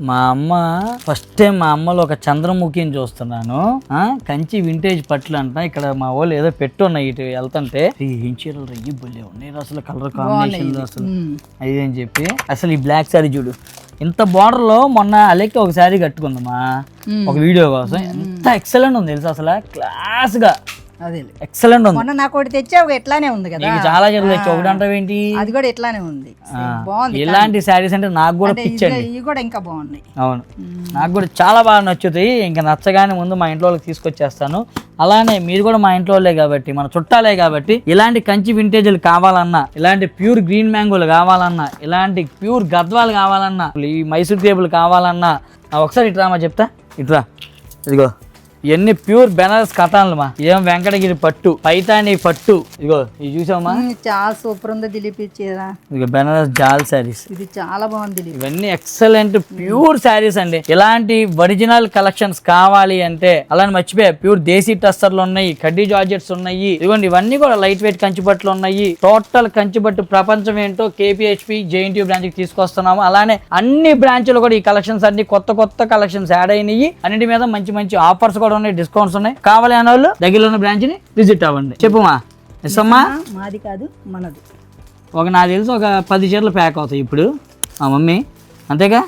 మా అమ్మ first time మా అమ్మలో ఒక చంద్రముఖిని చూస్తున్నాను. కంచి వింటేజ్ పట్లు అంట. ఇక్కడ మా వాళ్ళు ఏదో పెట్టున్నాయి ఇటు వెళ్తుంటే. ఈ చీరలు రయ్యి బొల్లే ఉన్నాయి అసలు కలర్ కాంబినేషన్ అసలు. అది అని చెప్పి అసలు ఈ బ్లాక్ శారీ చూడు. ఇంత border లో మొన్న అలెక్కి ఒక శారీ కట్టుకుందమ్మా ఒక వీడియో కోసం. ఎంత ఎక్సలెంట్ ఉంది తెలుసా అసలు? క్లాస్గా. అదే ఎక్సలెంట్ ఉంది. మొన్న నాకు ఒకటి తెచ్చావు ఎట్లానే ఉంది కదా. నీకు చాలా చీరలు తెచ్చి ఒకటి అంటావేంటి అది కూడా ఎట్లానే ఉంది. బాగుంది ఇలాంటి శారీస్ అంటే నాకు కూడా పిచ్చండి ఇవి కూడా ఇంకా బాగున్నాయి. అవును. నాకు కూడా చాలా బాగా నచ్చుతాయి. ఇంకా నచ్చగానే ముందు మా ఇంట్లో వాళ్ళకి తీసుకొచ్చేస్తాను. అలానే మీరు కూడా మా ఇంట్లో వాళ్ళే కాబట్టి మన చుట్టాలే కాబట్టి ఇలాంటి కంచి వింటేజ్లు కావాలన్నా ఇలాంటి ప్యూర్ గ్రీన్ మ్యాంగోలు కావాలన్నా ఇలాంటి ప్యూర్ గద్వాలు కావాలన్నా ఈ మైసూర్ టేబుల్ కావాలన్నా ఒకసారి ఇట్రామా చెప్తా? ఇట్రా ఇదిగో. ఇవన్నీ ప్యూర్ బెనారస్ కథాలు మా. ఏం వెంకటగిరి పట్టు పైతాని పట్టు. ఇదిగో ఇది చూసామా చాలా సూపర్ ఉంది దిలీప్ ఇదిగో బెనారస్ జాల్ శారీస్. ఇది చాలా బాగుంది ఇవన్నీ ఎక్సలెంట్ ప్యూర్ శారీస్ అండి. ఇలాంటి ఒరిజినల్ కలెక్షన్స్ కావాలి అంటే అలానే మర్చిపోయా ప్యూర్ దేశీ టస్సర్లు ఉన్నాయి కడ్డీ జార్జెట్స్ ఉన్నాయి. ఇదిగోండి ఇవన్నీ కూడా లైట్ వెయిట్ కంచిపట్లు ఉన్నాయి. టోటల్ కంచిపట్టు ప్రపంచం ఏంటో కేపీహెచ్పి జేఎన్టీ బ్రాంచ్కి తీసుకొస్తున్నాము. అలానే అన్ని బ్రాంచ్లు కూడా ఈ కలెక్షన్స్ అన్ని కొత్త కొత్త కలెక్షన్స్ యాడ్ అయినాయి. అన్నిటి మీద మంచి మంచి ఆఫర్స్ కూడా ఉన్నాయి డిస్కౌంట్స్ ఉన్నాయి. కావాలి అనే వాళ్ళు దగ్గరలో ఉన్న బ్రాంచ్ని విజిట్ అవ్వండి. చెప్పుమా ఆ, మాది కాదు మనది. ఒక నాకు తెలిసి ఒక పది చీరలు ప్యాక్ అవుతాయి ఇప్పుడు. మా మమ్మీ. అంతేగా?